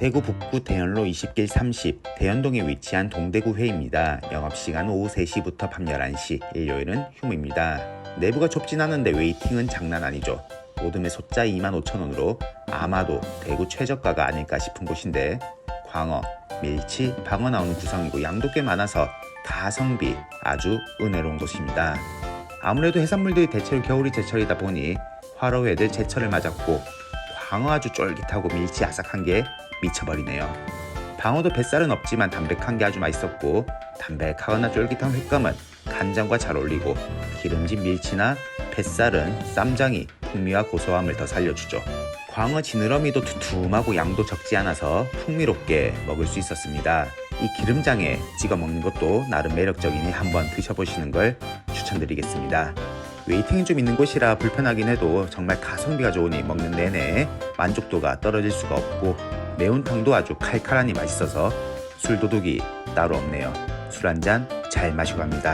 대구 북구 대연로 20길 30 대연동에 위치한 동대구 회입니다. 영업시간 오후 3시부터 밤 11시, 일요일은 휴무입니다. 내부가 좁진 않은데 웨이팅은 장난 아니죠. 모둠의 소자 25,000원으로 아마도 대구 최저가가 아닐까 싶은 곳인데 광어, 밀치, 방어 나오는 구성이고 양도 꽤 많아서 가성비 아주 은혜로운 곳입니다. 아무래도 해산물들이 대체로 겨울이 제철이다 보니 화로회들 제철을 맞았고 광어 아주 쫄깃하고 밀치 아삭한 게 미쳐버리네요. 방어도 뱃살은 없지만 담백한 게 아주 맛있었고 담백하거나 쫄깃한 횟감은 간장과 잘 어울리고 기름진 밀치나 뱃살은 쌈장이 풍미와 고소함을 더 살려주죠. 광어 지느러미도 두툼하고 양도 적지 않아서 풍미롭게 먹을 수 있었습니다. 이 기름장에 찍어 먹는 것도 나름 매력적이니 한번 드셔보시는 걸 추천드리겠습니다. 웨이팅이 좀 있는 곳이라 불편하긴 해도 정말 가성비가 좋으니 먹는 내내 만족도가 떨어질 수가 없고 매운탕도 아주 칼칼하니 맛있어서 술도둑이 따로 없네요. 술 한 잔 잘 마시고 갑니다.